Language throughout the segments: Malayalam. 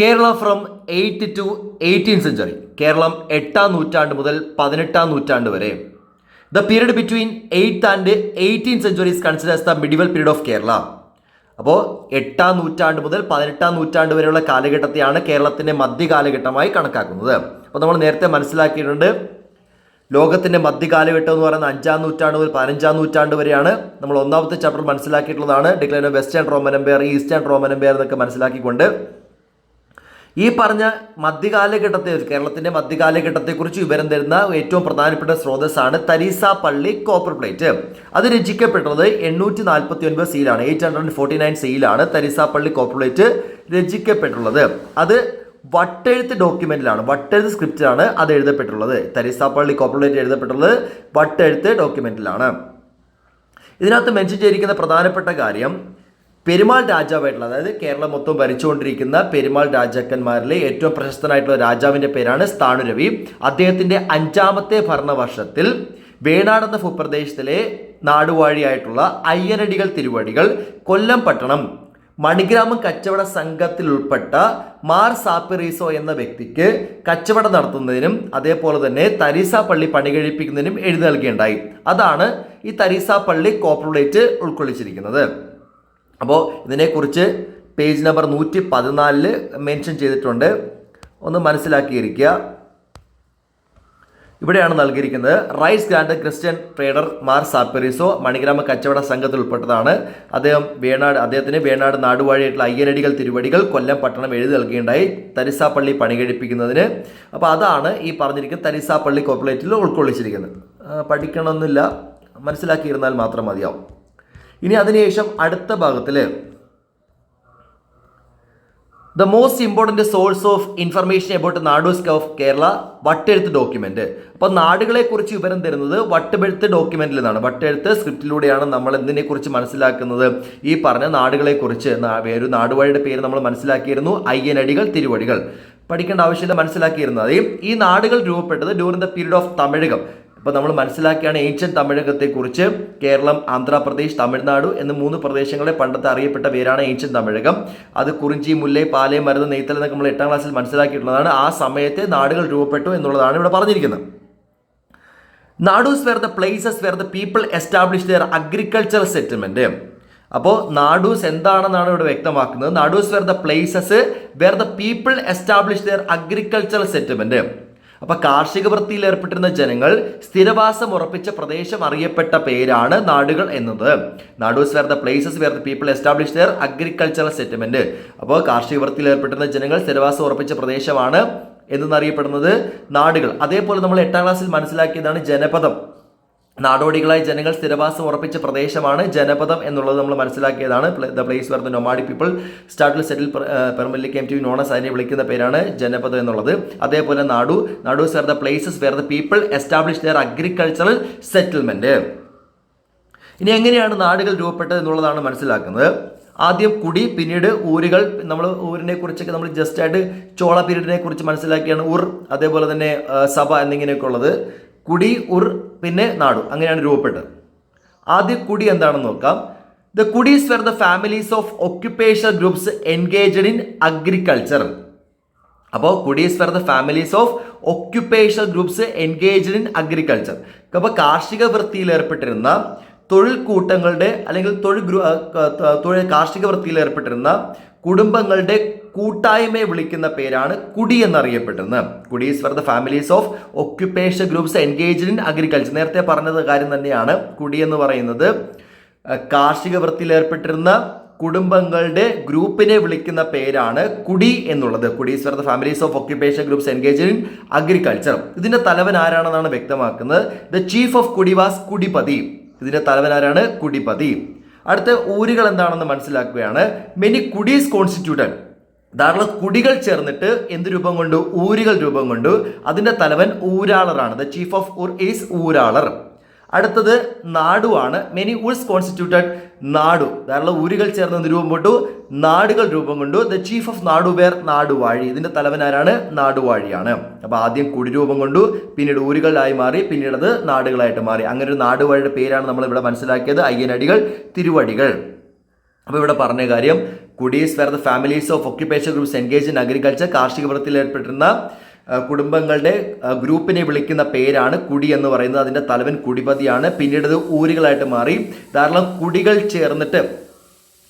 Kerala from eight to eighteen century Keralam എട്ടാം നൂറ്റാണ്ട് മുതൽ പതിനെട്ടാം നൂറ്റാണ്ട് വരെ. The period between eighth and eighteen centuries considers the medieval period of Kerala അപ്പോൾ എട്ടാം നൂറ്റാണ്ട് മുതൽ പതിനെട്ടാം നൂറ്റാണ്ട് വരെയുള്ള കാലഘട്ടത്തെയാണ് കേരളത്തിന്റെ മധ്യകാലഘട്ടമായി കണക്കാക്കുന്നത്. അപ്പോൾ നമ്മൾ നേരത്തെ മനസ്സിലാക്കിയിട്ടുണ്ട് ലോകത്തിന്റെ മധ്യകാലഘട്ടം എന്ന് പറയുന്നത് അഞ്ചാം നൂറ്റാണ്ട് മുതൽ പതിനഞ്ചാം നൂറ്റാണ്ട് വരെയാണ്. നമ്മൾ ഒന്നാമത്തെ chapter മനസ്സിലാക്കിയിട്ടുള്ളതാണ്. Decline western Roman empire eastern Roman empire എന്നൊക്കെ മനസ്സിലാക്കിക്കൊണ്ട് ഈ പറഞ്ഞ മധ്യകാലഘട്ടത്തെ കേരളത്തിന്റെ മധ്യകാലഘട്ടത്തെക്കുറിച്ച് വിവരം തരുന്ന ഏറ്റവും പ്രധാനപ്പെട്ട സ്രോതസ്സാണ് തരീസ പള്ളി കോപ്പർ പ്ലേറ്റ് അത് രചിക്കപ്പെട്ടത് എണ്ണൂറ്റി നാൽപ്പത്തി ഒൻപത് സിയിലാണ് എയ്റ്റ് ഹൺഡ്രഡ് ഫോർട്ടി നയൻ സിയിലാണ് തരീസ പള്ളി കോപ്പർ പ്ലേറ്റ് രചിക്കപ്പെട്ടുള്ളത്. അത് വട്ടെഴുത്ത് ഡോക്യുമെന്റിലാണ്. വട്ടെഴുത്ത് സ്ക്രിപ്റ്റിലാണ് അത് എഴുതപ്പെട്ടുള്ളത്. തരീസ പള്ളി കോപ്പർ പ്ലേറ്റ് എഴുതപ്പെട്ടുള്ളത് വട്ടെഴുത്ത് ഡോക്യുമെന്റിലാണ്. ഇതിനകത്ത് മെൻഷൻ ചെയ്തിരിക്കുന്ന പ്രധാനപ്പെട്ട കാര്യം പെരുമാൾ രാജാവായിട്ടുള്ള അതായത് കേരളം മൊത്തം ഭരിച്ചുകൊണ്ടിരിക്കുന്ന പെരുമാൾ രാജാക്കന്മാരിലെ ഏറ്റവും പ്രശസ്തനായിട്ടുള്ള രാജാവിന്റെ പേരാണ് സ്ഥാണുരവി. അദ്ദേഹത്തിന്റെ അഞ്ചാമത്തെ ഭരണവർഷത്തിൽ വേണാട് എന്ന ഭൂപ്രദേശത്തിലെ നാടുവാഴിയായിട്ടുള്ള അയ്യനടികൾ തിരുവടികൾ കൊല്ലം പട്ടണം മണിഗ്രാമം കച്ചവട സംഘത്തിൽ ഉൾപ്പെട്ട മാർ സാപ്പിറീസോ എന്ന വ്യക്തിക്ക് കച്ചവടം നടത്തുന്നതിനും അതേപോലെ തന്നെ തരീസ പള്ളി പണി കഴിപ്പിക്കുന്നതിനും എഴുതി നൽകുകയുണ്ടായി അതാണ് ഈ തരീസ പള്ളി കോപ്പറേറ്റ് ഉൾക്കൊള്ളിച്ചിരിക്കുന്നത്. അപ്പോൾ ഇതിനെക്കുറിച്ച് പേജ് നമ്പർ നൂറ്റി പതിനാലിൽ മെൻഷൻ ചെയ്തിട്ടുണ്ട്. ഒന്ന് മനസ്സിലാക്കിയിരിക്കുക. ഇവിടെയാണ് നൽകിയിരിക്കുന്നത്. Rise grand Christian trader Mar Sapir Iso Manigrama കച്ചവട സംഘത്തിൽ ഉൾപ്പെട്ടതാണ്. അദ്ദേഹം വേണാട് അദ്ദേഹത്തിന് വേണാട് നാടുവാഴിയായിട്ടുള്ള അയ്യനടികൾ തിരുവടികൾ കൊല്ലം പട്ടണം എഴുതി നൽകുകയുണ്ടായി തരിസാപ്പള്ളി പണി കഴിപ്പിക്കുന്നതിന് അപ്പോൾ അതാണ് ഈ പറഞ്ഞിരിക്കുന്ന തരിസാപ്പള്ളി കോർപ്പറേറ്റിൽ ഉൾക്കൊള്ളിച്ചിരിക്കുന്നത്. പഠിക്കണമെന്നില്ല. മനസ്സിലാക്കിയിരുന്നാൽ മാത്രം മതിയാവും. ഇനി അതിനുശേഷം അടുത്ത ഭാഗത്തിൽ the most important source of information about nadus of Kerala Vattezhuthu document അപ്പോൾ നാടുകളെ കുറിച്ച് വിവരം തരുന്നത് വട്ടെഴുത്ത് ഡോക്യുമെന്റിൽ നിന്നാണ് വട്ടെഴുത്ത് സ്ക്രിപ്റ്റിലൂടെയാണ് നമ്മൾ എന്തിനെക്കുറിച്ച് മനസ്സിലാക്കുന്നത്? ഈ പറഞ്ഞ നാടുകളെ കുറിച്ച്. ഒരു നാടുവഴിയുടെ പേര് നമ്മൾ മനസ്സിലാക്കിയിരുന്നു. അയ്യനടികൾ തിരുവടികൾ. പഠിക്കേണ്ട ആവശ്യമില്ല മനസ്സിലാക്കിയിരുന്നത്. ഈ നാടുകൾ രൂപപ്പെട്ടത് during the period of Tamilakam. അപ്പോൾ നമ്മൾ മനസ്സിലാക്കിയാണ് ഏഷ്യൻ തമിഴകത്തെക്കുറിച്ച്. കേരളം ആന്ധ്രാപ്രദേശ് തമിഴ്നാട് എന്ന മൂന്ന് പ്രദേശങ്ങളെ പണ്ടത്തെ അറിയപ്പെട്ട പേരാണ് ഏഷ്യൻ തമിഴകം. അത് കുറിഞ്ചി മുല്ലൈ പാലേ മരുന്ന് നെയ്ത്തൽ എന്നൊക്കെ നമ്മൾ എട്ടാം ക്ലാസ്സിൽ മനസ്സിലാക്കിയിട്ടുള്ളതാണ്. ആ സമയത്തെ നാടുകൾ രൂപപ്പെട്ടു എന്നുള്ളതാണ് ഇവിടെ പറഞ്ഞിരിക്കുന്നത്. Nadus were the places where the people establish their agricultural settlement അപ്പോൾ നാഡൂസ് എന്താണെന്നാണ് ഇവിടെ വ്യക്തമാക്കുന്നത്. Nadus were the places where the people establish their agricultural settlement അപ്പൊ കാർഷിക വൃത്തിയിൽ ഏർപ്പെട്ടിരുന്ന ജനങ്ങൾ സ്ഥിരവാസം ഉറപ്പിച്ച പ്രദേശം അറിയപ്പെട്ട പേരാണ് നാടുകൾ എന്നത്. Nadus were the places where the people establish their agricultural settlement അപ്പോൾ കാർഷിക വൃത്തിയിൽ ഏർപ്പെട്ടിരുന്ന ജനങ്ങൾ സ്ഥിരവാസം ഉറപ്പിച്ച പ്രദേശമാണ് എന്നറിയപ്പെടുന്നത് നാടുകൾ. അതേപോലെ നമ്മൾ എട്ടാം ക്ലാസ്സിൽ മനസ്സിലാക്കിയതാണ് ജനപദം. നാടോടികളായ ജനങ്ങൾ സ്ഥിരവാസം ഉറപ്പിച്ച പ്രദേശമാണ് ജനപദം എന്നുള്ളത് നമ്മൾ മനസ്സിലാക്കിയതാണ്. The place where the nomadic people started settle permanently came to known as അതിനെ വിളിക്കുന്ന പേരാണ് ജനപദം എന്നുള്ളത്. അതേപോലെ നാടു. Nadus were the places where the people establish their agricultural settlement ഇനി എങ്ങനെയാണ് നാടുകൾ രൂപപ്പെട്ടത് എന്നുള്ളതാണ് മനസ്സിലാക്കുന്നത്. ആദ്യം കുടി പിന്നീട് ഊരുകൾ. നമ്മൾ ഊരിനെ കുറിച്ചൊക്കെ നമ്മൾ ജസ്റ്റ് ആയിട്ട് ചോള പീരീഡിനെ കുറിച്ച് മനസ്സിലാക്കിയാണ് ഊർ അതേപോലെ തന്നെ സഭ എന്നിങ്ങനെയൊക്കെ ഉള്ളത്. കുടി ഉർ പിന്നെ നാടു. അങ്ങനെയാണ് രൂപപ്പെട്ടത്. ആദ്യ കുടി എന്താണെന്ന് നോക്കാം. The kudis were the families of occupational groups engaged in agriculture അപ്പോൾ kudis were the families of occupational groups engaged in agriculture അപ്പോൾ കാർഷിക വൃത്തിയിൽ ഏർപ്പെട്ടിരുന്ന തൊഴിൽ കൂട്ടങ്ങളുടെ അല്ലെങ്കിൽ തൊഴിൽ ഗ്രൂ കാർഷിക വൃത്തിയിൽ ഏർപ്പെട്ടിരുന്ന കുടുംബങ്ങളുടെ കൂട്ടായ്മയെ വിളിക്കുന്ന പേരാണ് കുടി എന്നറിയപ്പെടുന്നത്. Kudis for the families of occupation groups engaged in agriculture നേരത്തെ പറഞ്ഞത് കാര്യം തന്നെയാണ്. കുടി എന്ന് പറയുന്നത് കാർഷിക വൃത്തിയിൽ ഏർപ്പെട്ടിരുന്ന കുടുംബങ്ങളുടെ ഗ്രൂപ്പിനെ വിളിക്കുന്ന പേരാണ് കുടി എന്നുള്ളത്. Kudis for the families of occupation groups engage in agriculture ഇതിന്റെ തലവൻ ആരാണെന്നാണ് വ്യക്തമാക്കുന്നത്? The chief of kudi was kudipathi ഇതിന്റെ തലവൻ ആരാണ്? കുടിപതി അടുത്ത ഊരുകൾ എന്താണെന്ന് മനസ്സിലാക്കുകയാണ്. മെനി കുഡീസ് കോൺസ്റ്റിറ്റ്യൂട്ടഡ് ധാരാളം കുടികൾ ചേർന്നിട്ട് എന്ത് രൂപം കൊണ്ടു? ഊരുകൾ രൂപം കൊണ്ടു. അതിന്റെ തലവൻ ഊരാളറാണ്. The chief of ur is uralar. അടുത്തത് നാടുവാണ്. മെനി ഊൾസ് കോൺസ്റ്റിറ്റ്യൂട്ടഡ് നാടു. ധാരാളം ഊരുകൾ ചേർന്ന് എന്ത് രൂപം കൊണ്ടു നാടുകൾ രൂപം കൊണ്ടു. ദ ചീഫ് ഓഫ് നാടുവേർ നാടുവാഴി. ഇതിന്റെ തലവനാരാണ് നാടുവാഴിയാണ്. അപ്പൊ ആദ്യം കുടി രൂപം കൊണ്ടു പിന്നീട് ഊരുകളായി മാറി പിന്നീട് അത് നാടുകളായിട്ട് മാറി. അങ്ങനെ ഒരു നാടുവാഴിയുടെ പേരാണ് നമ്മൾ ഇവിടെ മനസ്സിലാക്കിയത്. അയ്യനടികൾ തിരുവടികൾ. അപ്പോൾ ഇവിടെ പറഞ്ഞ കാര്യം kudis were the families of occupation groups engage in agriculture കാർഷിക വൃത്തിയിൽ ഏർപ്പെട്ടിരുന്ന കുടുംബങ്ങളുടെ ഗ്രൂപ്പിനെ വിളിക്കുന്ന പേരാണ് കുടി എന്ന് പറയുന്നത്. അതിന്റെ തലവൻ കുടിപതിയാണ്. പിന്നീട് ഇത് ഊരുകളായിട്ട് മാറി. ധാരാളം കുടികൾ ചേർന്നിട്ട്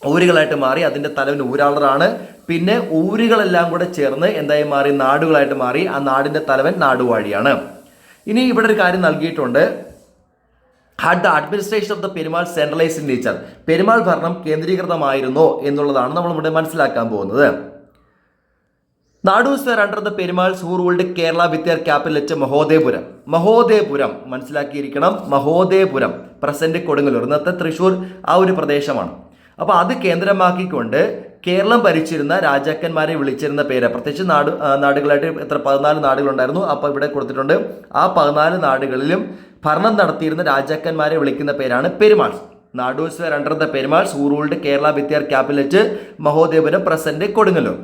ഊരുകളായിട്ട് മാറി. അതിന്റെ തലവൻ ഊരാളറാണ്. പിന്നെ ഊരുകളെല്ലാം കൂടെ ചേർന്ന് എന്തായി മാറി? നാടുകളായിട്ട് മാറി. ആ നാടിന്റെ തലവൻ നാടുവാഴിയാണ്. ഇനി ഇവിടെ ഒരു കാര്യം നൽകിയിട്ടുണ്ട്. Had the administration of the Perumal centralized nature Perumal ഭരണം കേന്ദ്രീകൃതമായിരുന്നോ എന്നുള്ളതാണ് നമ്മൾ ഇവിടെ മനസ്സിലാക്കാൻ പോകുന്നത്. Nadus were under the Perumal ruled Kerala with their capital വെച്ച് മഹോദയപുരം. മഹോദയപുരം മനസ്സിലാക്കിയിരിക്കണം. മഹോദയപുരം പ്രസന്റ് കൊടുങ്ങല്ലൂർ. ഇന്നത്തെ തൃശ്ശൂർ ആ ഒരു പ്രദേശമാണ്. അപ്പോൾ അത് കേന്ദ്രമാക്കിക്കൊണ്ട് കേരളം ഭരിച്ചിരുന്ന രാജാക്കന്മാരെ വിളിച്ചിരുന്ന പേര്. പ്രത്യേകിച്ച് നാട് നാടുകളായിട്ട് എത്ര പതിനാല് നാടുകളുണ്ടായിരുന്നു. അപ്പോൾ ഇവിടെ കൊടുത്തിട്ടുണ്ട്. ആ പതിനാല് നാടുകളിലും ഭരണം നടത്തിയിരുന്ന രാജാക്കന്മാരെ വിളിക്കുന്ന പേരാണ് Perumals nadus under the Perumal who ruled Kerala with their വെച്ച് മഹോദയപുരം പ്രസന്റ് കൊടുങ്ങല്ലൂർ.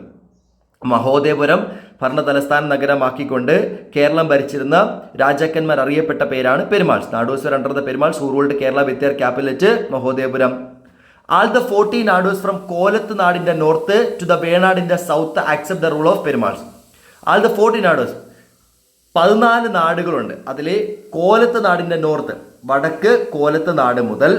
മഹോദയപുരം ഭരണ തലസ്ഥാന നഗരമാക്കിക്കൊണ്ട് കേരളം ഭരിച്ചിരുന്ന രാജാക്കന്മാർ അറിയപ്പെട്ട പേരാണ് Perumals nados under the Perumals Kerala with capital Mahodayapuram. All the forty nados from Kolathu നാടിന്റെ north to the വേണാടിന്റെ south accept the rule of Perumals all the forty nados പതിനാല് നാടുകളുണ്ട്. അതിൽ കോലത്ത് നാടിന്റെ നോർത്ത് വടക്ക് കോലത്ത് നാട് മുതൽ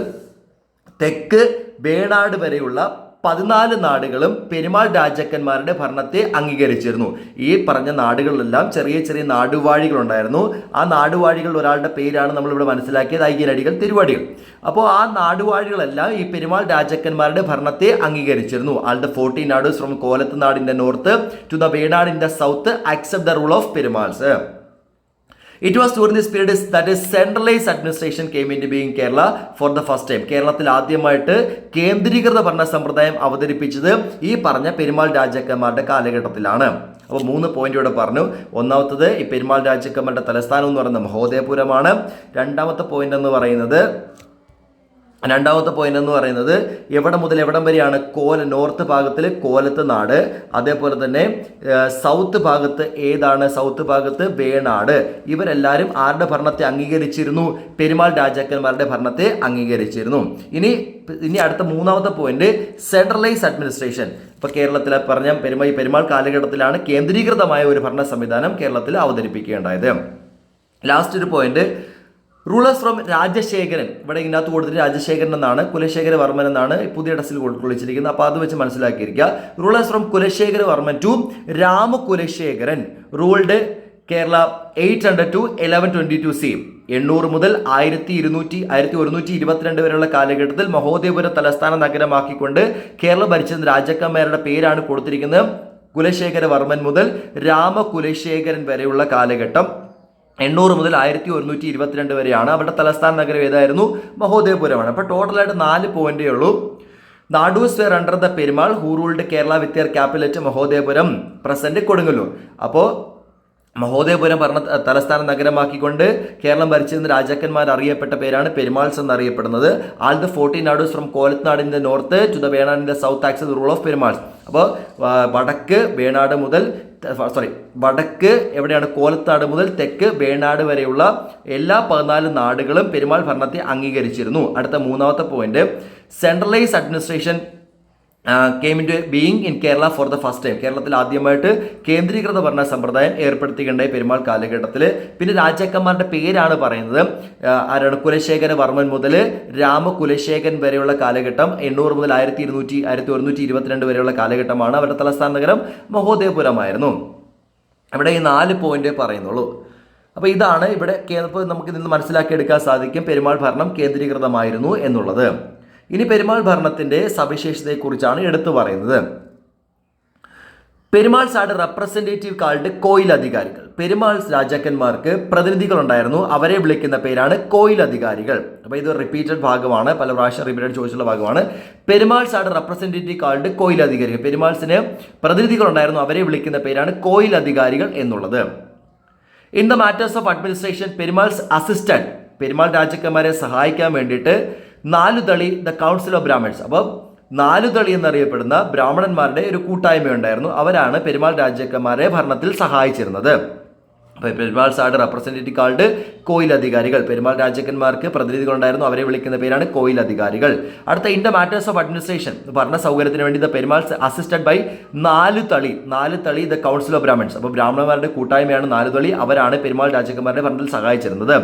തെക്ക് വേണാട് വരെയുള്ള പതിനാല് നാടുകളും പെരുമാൾ രാജാക്കന്മാരുടെ ഭരണത്തെ അംഗീകരിച്ചിരുന്നു. ഈ പറഞ്ഞ നാടുകളിലെല്ലാം ചെറിയ ചെറിയ നാടുവാഴികളുണ്ടായിരുന്നു. ആ നാടുവാഴികൾ ഒരാളുടെ പേരാണ് നമ്മളിവിടെ മനസ്സിലാക്കിയത് ഐക്യനടികൾ തിരുവാടികൾ. അപ്പോൾ ആ നാടുവാഴികളെല്ലാം ഈ പെരുമാൾ രാജാക്കന്മാരുടെ ഭരണത്തെ അംഗീകരിച്ചിരുന്നു. ആളുടെ ഫോർട്ടീൻ നാഡൂസ് ഫ്രം കോലത്ത് നാടിന്റെ north to the Venad in the south accept the rule of Perumals it was during this period that is centralize administration came in being Kerala for the first time കേരളത്തിൽ ആദ്യമായിട്ട് കേന്ദ്രീകൃത ഭരണ സമ്പ്രദായം അവതരിപ്പിച്ചത് ഈ പറഞ്ഞ പെരുമാൾ രാജാക്കന്മാരുടെ കാലഘട്ടത്തിലാണ്. അപ്പോൾ മൂന്ന് പോയിന്റ് ഇവിടെ പറഞ്ഞു. ഒന്നാമത്തത് ഈ പെരുമാൾ രാജാക്കന്മാരുടെ തലസ്ഥാനം എന്ന് പറയുന്നത് മഹോദയപുരമാണ്. രണ്ടാമത്തെ പോയിന്റ് എന്ന് പറയുന്നത് രണ്ടാമത്തെ പോയിന്റ് എന്ന് പറയുന്നത് എവിടെ മുതൽ എവിടം വരെയാണ് കോല നോർത്ത് ഭാഗത്തിൽ കോലത്ത് നാട് അതേപോലെ തന്നെ സൗത്ത് ഭാഗത്ത് ഏതാണ് സൗത്ത് ഭാഗത്ത് വേണാട്. ഇവരെല്ലാവരും ആരുടെ ഭരണത്തെ അംഗീകരിച്ചിരുന്നു? പെരുമാൾ രാജാക്കന്മാരുടെ ഭരണത്തെ അംഗീകരിച്ചിരുന്നു. ഇനി ഇനി അടുത്ത മൂന്നാമത്തെ പോയിന്റ് സെൻട്രലൈസ് അഡ്മിനിസ്ട്രേഷൻ ഇപ്പൊ കേരളത്തിലെ പറഞ്ഞ പെരുമാൾ പെരുമാൾ കാലഘട്ടത്തിലാണ് കേന്ദ്രീകൃതമായ ഒരു ഭരണ സംവിധാനം കേരളത്തിൽ അവതരിപ്പിക്കേണ്ടത്. ലാസ്റ്റ് ഒരു പോയിന്റ് റൂളേഴ്സ് ഫ്രം രാജശേഖരൻ ഇവിടെ ഇതിനകത്ത് കൊടുത്തിട്ട് രാജശേഖരൻ എന്നാണ് കുലശേഖര വർമ്മൻ എന്നാണ് പുതിയ ഡ്രസ്സിൽ കൊടുത്തിരിക്കുന്നത്. അപ്പോൾ അത് വെച്ച് മനസ്സിലാക്കിയിരിക്കുക. Rulers from Kulasekhara Varman to Ramakulasekharan ruled Kerala eight hundred to eleven twenty two C എണ്ണൂറ് മുതൽ ആയിരത്തി ഇരുന്നൂറ്റി ആയിരത്തി ഒരുന്നൂറ്റി ഇരുപത്തിരണ്ട് വരെയുള്ള കാലഘട്ടത്തിൽ മഹോദയപുര തലസ്ഥാന നഗരമാക്കിക്കൊണ്ട് കേരളം ഭരിച്ചിരുന്ന രാജാക്കന്മാരുടെ പേരാണ് കൊടുത്തിരിക്കുന്നത് കുലശേഖര വർമ്മൻ മുതൽ രാമകുലശേഖരൻ വരെയുള്ള കാലഘട്ടം. എണ്ണൂറ് മുതൽ ആയിരത്തി ഒരുന്നൂറ്റി ഇരുപത്തിരണ്ട് വരെയാണ്. അവരുടെ തലസ്ഥാന നഗരം ഏതായിരുന്നു? മഹോദയപുരമാണ്. അപ്പോൾ ടോട്ടലായിട്ട് നാല് പോയിന്റേ ഉള്ളൂ. Nadus were under the Perumal who ruled Kerala with their Mahodayapuram present Kodungallur. അപ്പോൾ മഹോദയപുരം ഭരണ തലസ്ഥാന നഗരമാക്കിക്കൊണ്ട് കേരളം ഭരിച്ചിരുന്ന രാജാക്കന്മാർ അറിയപ്പെട്ട പേരാണ് പെരുമാൾസ് എന്നറിയപ്പെടുന്നത്. All the fourteen nadus from കോലത്നാടിന്റെ north to the വേണാടിന്റെ south access rule of Perumals. അപ്പോൾ വടക്ക് വേണാട് മുതൽ സോറി വടക്ക് എവിടെയാണ്? കോലത്താട് മുതൽ തെക്ക് വേണാട് വരെയുള്ള എല്ലാ പതിനാല് നാടുകളും പെരുമാൾ ഭരണത്തെ അംഗീകരിച്ചിരുന്നു. അടുത്ത മൂന്നാമത്തെ point centralize administration came in to being in Kerala for the first time കേരളത്തിൽ ആദ്യമായിട്ട് കേന്ദ്രീകൃത ഭരണ സമ്പ്രദായം ഏർപ്പെടുത്തിയിട്ടുണ്ടായി പെരുമാൾ കാലഘട്ടത്തിൽ പിന്നെ രാജാക്കന്മാരുടെ പേരാണ് പറയുന്നത്. ആരാണ്? കുലശേഖര വർമ്മൻ മുതൽ രാമകുലശേഖരൻ വരെയുള്ള കാലഘട്ടം എണ്ണൂറ് മുതൽ ആയിരത്തി ഇരുന്നൂറ്റി ആയിരത്തി ഒരുന്നൂറ്റി ഇരുപത്തിരണ്ട് വരെയുള്ള കാലഘട്ടമാണ് അവരുടെ തലസ്ഥാന നഗരം മഹോദയപുരമായിരുന്നു. ഇവിടെ ഈ നാല് പോയിന്റ് പറയുന്നുള്ളൂ. അപ്പോൾ ഇതാണ് ഇവിടെ നമുക്ക് ഇതിൽ നിന്ന് മനസ്സിലാക്കിയെടുക്കാൻ സാധിക്കും പെരുമാൾ ഭരണം കേന്ദ്രീകൃതമായിരുന്നു എന്നുള്ളത്. ഇനി പെരുമാൾ ഭരണത്തിന്റെ സവിശേഷതയെക്കുറിച്ചാണ് എടുത്തു പറയുന്നത്. പെരുമാൾസ് ആട് റെപ്രസെന്റേറ്റീവ് കാൾഡ് കോയിൽ അധികാരികൾ. പെരുമാൾസ് രാജാക്കന്മാർക്ക് പ്രതിനിധികൾ ഉണ്ടായിരുന്നു അവരെ വിളിക്കുന്ന പേരാണ് കോയിൽ അധികാരികൾ. അപ്പോൾ ഇത് റിപ്പീറ്റഡ് ഭാഗമാണ്. പല പ്രാവശ്യം റിപ്പീറ്റഡ് ചോദിച്ചുള്ള ഭാഗമാണ്. പെരുമാൾസ് ആട് റെപ്രസെന്റേറ്റീവ് കാൾഡ് കോയിൽ അധികാരികൾ. പെരുമാൾസിന് പ്രതിനിധികൾ ഉണ്ടായിരുന്നു അവരെ വിളിക്കുന്ന പേരാണ് കോയിൽ അധികാരികൾ എന്നുള്ളത്. In the matters of administration Perumals assistant Perumal രാജാക്കന്മാരെ സഹായിക്കാൻ വേണ്ടിയിട്ട് Nalutali the council of Brahmins അപ്പം നാലുതളി എന്നറിയപ്പെടുന്ന ബ്രാഹ്മണന്മാരുടെ ഒരു കൂട്ടായ്മ ഉണ്ടായിരുന്നു അവരാണ് പെരുമാൾ രാജാക്കന്മാരെ ഭരണത്തിൽ സഹായിച്ചിരുന്നത്. അപ്പോൾ Perumal had representative called coil അധികാരികൾ. പെരുമാൾ രാജാക്കന്മാർക്ക് പ്രതിനിധികളുണ്ടായിരുന്നു അവരെ വിളിക്കുന്ന പേരാണ് കോയിൽ അധികാരികൾ. അടുത്ത in the matters of administration ഭരണ സൗകര്യത്തിന് വേണ്ടി the Perumal assisted by Nalu Thali Nalu Thali the council of Brahmins അപ്പോൾ ബ്രാഹ്മണന്മാരുടെ കൂട്ടായ്മയാണ് നാല് തളി അവരാണ് പെരുമാൾ രാജാക്കന്മാരുടെ ഭരണത്തിൽ സഹായിച്ചിരുന്നത്.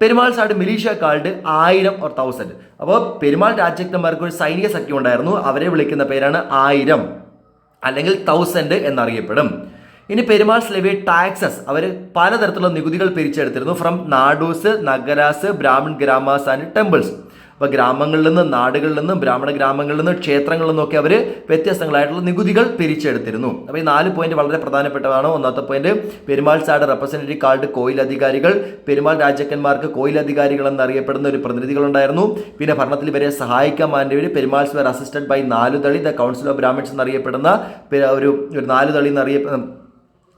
പെരുമാൾ സാഡ് മിലീഷ്യ കാൾഡ് ആയിരം ഓർ തൗസൻഡ് അപ്പോൾ പെരുമാൾ രാജാക്കന്മാർക്ക് ഒരു സൈനിക സഖ്യം ഉണ്ടായിരുന്നു. അവരെ വിളിക്കുന്ന പേരാണ് ആയിരം അല്ലെങ്കിൽ തൗസൻഡ് എന്നറിയപ്പെടും. ഇനി പെരുമാൾസ് ലെവി ടാക്സസ് അവർ പലതരത്തിലുള്ള നികുതികൾ പിരിച്ചെടുത്തിരുന്നു. From nadus nagaras Brahmin gramas and temples. അപ്പോൾ ഗ്രാമങ്ങളിൽ നിന്ന് നാടുകളിൽ നിന്നും ബ്രാഹ്മണ ഗ്രാമങ്ങളിൽ നിന്നും ക്ഷേത്രങ്ങളിൽ നിന്നൊക്കെ അവർ വ്യത്യസ്തങ്ങളായിട്ടുള്ള നികുതികൾ പിരിച്ചെടുത്തിരുന്നു. അപ്പോൾ ഈ നാല് പോയിന്റ് വളരെ പ്രധാനപ്പെട്ടതാണ്. ഒന്നാമത്തെ point Perumal had representative called coil അധികാരികൾ. പെരുമാൾ രാജാക്കന്മാർക്ക് കോയിൽ അധികാരികൾ എന്നറിയപ്പെടുന്ന ഒരു പ്രതിനിധികളുണ്ടായിരുന്നു. പിന്നെ ഭരണത്തിൽ ഇവരെ സഹായിക്കാൻ വേണ്ടി Perumals were assisted by Nalu Thali the council of Brahmins എന്നറിയപ്പെടുന്ന ഒരു ഒരു നാലു തളി എന്നറിയപ്പെടുന്ന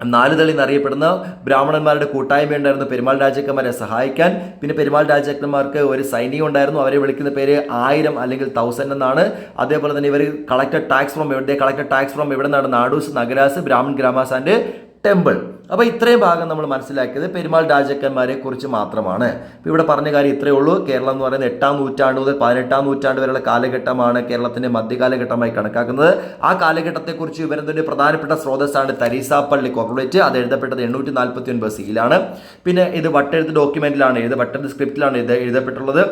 നാല് തളി എന്നറിയപ്പെടുന്ന ബ്രാഹ്മണന്മാരുടെ കൂട്ടായ്മ ഉണ്ടായിരുന്നു. പെരുമാൾ രാജാക്കന്മാരെ സഹായിക്കാൻ. പിന്നെ പെരുമാൾ രാജാക്കന്മാർക്ക് ഒരു സൈനികം ഉണ്ടായിരുന്നു. അവരെ വിളിക്കുന്ന പേര് ആയിരം അല്ലെങ്കിൽ തൗസൻഡ് എന്നാണ്. അതേപോലെ തന്നെ ഇവർ കളക്ടഡ് ടാക്സ് ഫ്രോം എവിടെ കളക്ടഡ് ടാക്സ് ഫ്രോം എവിടെ നിന്നാണ് nadus nagaras Brahmin gramas and temple അപ്പോൾ ഇത്രയും ഭാഗം നമ്മൾ മനസ്സിലാക്കിയത് പെരുമാൾ രാജാക്കന്മാരെ കുറിച്ച് മാത്രമാണ്. ഇപ്പോൾ ഇവിടെ പറഞ്ഞ കാര്യം ഇത്രയേ ഉള്ളൂ. കേരളം എന്ന് പറയുന്നത് എട്ടാം നൂറ്റാണ്ട് മുതൽ പതിനെട്ടാം നൂറ്റാണ്ട് വരെയുള്ള കാലഘട്ടമാണ് കേരളത്തിന്റെ മധ്യകാലഘട്ടമായി കണക്കാക്കുന്നത്. ആ കാലഘട്ടത്തെക്കുറിച്ച് വിവരത്തിന്റെ പ്രധാനപ്പെട്ട സ്രോതസ്സാണ്? തരീസാപ്പള്ളി കോർപ്പറേറ്റ് അത് എഴുതപ്പെട്ടത് എണ്ണൂറ്റി നാൽപ്പത്തി ഒൻപത് സിയിലാണ് പിന്നെ ഇത് വട്ടെഴുത്ത് ഡോക്യുമെന്റിലാണ് ഇത് വട്ടെഴുത്ത് സ്ക്രിപ്റ്റിലാണ് ഇത് എഴുതപ്പെട്ടുള്ളത്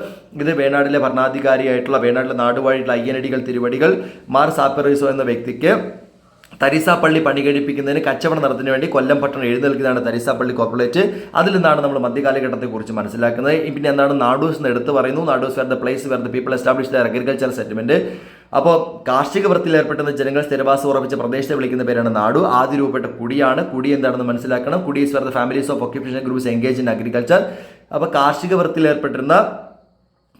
ഇത് വേണാടിലെ ഭരണാധികാരിയായിട്ടുള്ള വേണാടിലെ നാടുവാഴിയിലുള്ള അയ്യനടികൾ തിരുവടികൾ മാർ സാപ്പറീസോ എന്ന വ്യക്തിക്ക് തരീസാപ്പള്ളി പണി കഴിപ്പിക്കുന്നതിന് കച്ചവടം നടത്തുന്നതിന് വേണ്ടി കൊല്ലം പട്ടണം എഴുന്നേൽക്കുന്നതാണ് തരിസാപ്പള്ളി കോർപ്പറേറ്റ്. അതിൽ നിന്നാണ് നമ്മൾ മധ്യകാലഘട്ടത്തെ കുറിച്ച് മനസ്സിലാക്കുന്നത്. പിന്നെ എന്താണ് നാഡൂസ് എന്ന് എടുത്ത് പറയുന്നു. Nadus were the place where the people establish their agriculture settlement അപ്പോൾ കാർഷിക വൃത്തിയിൽ ഏർപ്പെട്ടുന്ന ജനങ്ങൾ സ്ഥിരവാസം ഉറപ്പിച്ച പ്രദേശത്തെ വിളിക്കുന്ന പേരാണ് നാടു. ആദ്യ രൂപപ്പെട്ട കുടിയാണ്. കുടി എന്താണെന്ന് മനസ്സിലാക്കണം. Kudi is were the families of occupation groups engage in agriculture അപ്പോൾ കാർഷിക വൃത്തിയിൽ ഏർപ്പെട്ടിരുന്ന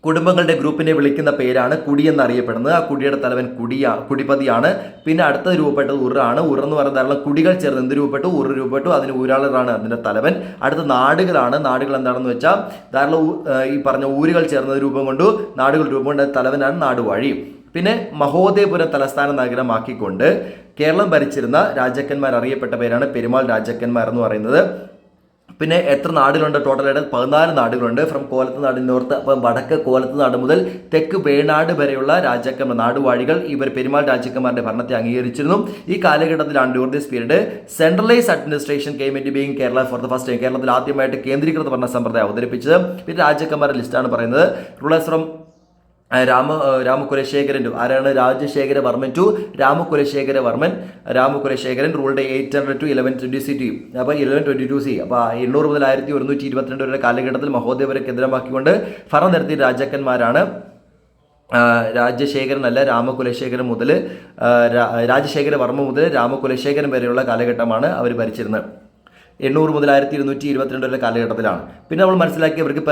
കുടുംബങ്ങളുടെ ഗ്രൂപ്പിനെ വിളിക്കുന്ന പേരാണ് കുടി എന്നറിയപ്പെടുന്നത് ആ കുടിയുടെ തലവൻ കുടിയാ കുടിപതിയാണ്. പിന്നെ അടുത്ത രൂപപ്പെട്ടത് ഉറാണ്. ഉറ എന്ന് പറയുന്ന ധാരാളം കുടികൾ ചേർന്ന് എന്ത് രൂപപ്പെട്ടു? ഉറ രൂപപ്പെട്ടു. അതിന് ഊരാളറാണ് അതിന്റെ തലവൻ. അടുത്ത നാടുകളാണ്. നാടുകൾ എന്താണെന്ന് വെച്ചാൽ ധാരാളം ഈ പറഞ്ഞ ഊരുകൾ ചേർന്ന രൂപം കൊണ്ടു നാടുകൾ രൂപം കൊണ്ട് തലവനാണ് നാടുവാഴി. പിന്നെ മഹോദയപുരം തലസ്ഥാന നഗരമാക്കിക്കൊണ്ട് കേരളം ഭരിച്ചിരുന്ന രാജാക്കന്മാർ അറിയപ്പെട്ട പേരാണ് പെരുമാൾ രാജാക്കന്മാർ എന്ന് പറയുന്നത്. പിന്നെ എത്ര നാടുകളുണ്ട് ടോട്ടലായിട്ട്? പതിനാല് നാടുകളുണ്ട്. ഫ്രം കോലത്ത് നാട് നോർത്ത് അപ്പം വടക്ക് കോലത്ത് നാട് മുതൽ തെക്ക് വേണാട് വരെയുള്ള രാജാക്കന്മാർ നാടുവാഴികൾ ഇവർ പെരുമാൾ രാജാക്കന്മാരുടെ ഭരണത്തെ അംഗീകരിച്ചിരുന്നു. ഈ കാലഘട്ടത്തിലാണ് during this period centralize administration came in being Kerala for the first time കേരളത്തിൽ ആദ്യമായിട്ട് കേന്ദ്രീകൃത ഭരണ സമ്പ്രദായം അവതരിപ്പിച്ചത്. പിന്നെ രാജാക്കന്മാരുടെ ലിസ്റ്റാണ് പറയുന്നത്. റൂളേഴ്സ് ഫ്രം രാമ ആ, രാമകുലശേഖരൻ ടു. ആരാണ്? Rajasekhara Varman to Ramakulasekhara Varman Ramakulasekharan ruled eight hundred to eleven twenty C T. അപ്പോൾ ഇലവൻ ട്വന്റി ടു സി. അപ്പോൾ എണ്ണൂറ് മുതൽ ആയിരത്തി ഒരുന്നൂറ്റി ഇരുപത്തിരണ്ട് വരെ കാലഘട്ടത്തിൽ മഹോദയവരെ കേന്ദ്രമാക്കിക്കൊണ്ട് ഭരണം നടത്തിയ രാജാക്കന്മാരാണ്. രാജശേഖരനല്ല രാമകുലശേഖരൻ മുതൽ രാജശേഖര വർമ്മ മുതൽ രാമകുലശേഖരൻ വരെയുള്ള കാലഘട്ടമാണ് അവർ ഭരിച്ചിരുന്നത്. എണ്ണൂറ് മുതൽ ആയിരത്തി ഇരുന്നൂറ്റി ഇരുപത്തിരണ്ട് വരെ കാലഘട്ടത്തിലാണ്. പിന്നെ നമ്മൾ മനസ്സിലാക്കി ഇവർക്ക്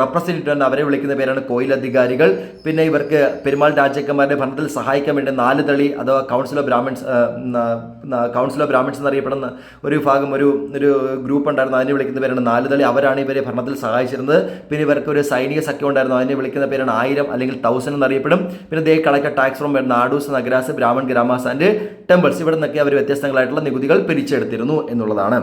റെപ്രസെന്റേറ്റീവ് അവരെ വിളിക്കുന്ന പേരാണ് കോയിൽ അധികാരികൾ പിന്നെ ഇവർക്ക് പെരുമാൾ രാജാക്കന്മാരുടെ ഭരണത്തിൽ സഹായിക്കാൻ വേണ്ടി നാല് തളി അഥവാ council of Brahmins council of Brahmins എന്നറിയപ്പെടുന്ന ഒരു ഭാഗം ഒരു ഒരു ഗ്രൂപ്പ് ഉണ്ടായിരുന്നു. അതിനെ വിളിക്കുന്ന പേരാണ് നാല് തളി അവരാണ് ഇവരെ ഭരണത്തിൽ സഹായിച്ചിരുന്നത്. പിന്നെ ഇവർക്ക് ഒരു സൈനിക സഖ്യം ഉണ്ടായിരുന്നു. അതിനെ വിളിക്കുന്ന പേരാണ് ആയിരം അല്ലെങ്കിൽ തൗസൻഡ് എന്നറിയപ്പെടും. പിന്നെ they collect tax from nadus nagaras Brahman gramas and temples. ഇവിടെ നിന്നൊക്കെ അവർ വ്യത്യസ്തങ്ങളായിട്ടുള്ള നികുതികൾ പിരിച്ചെടുത്തിരുന്നു എന്നുള്ളതാണ്.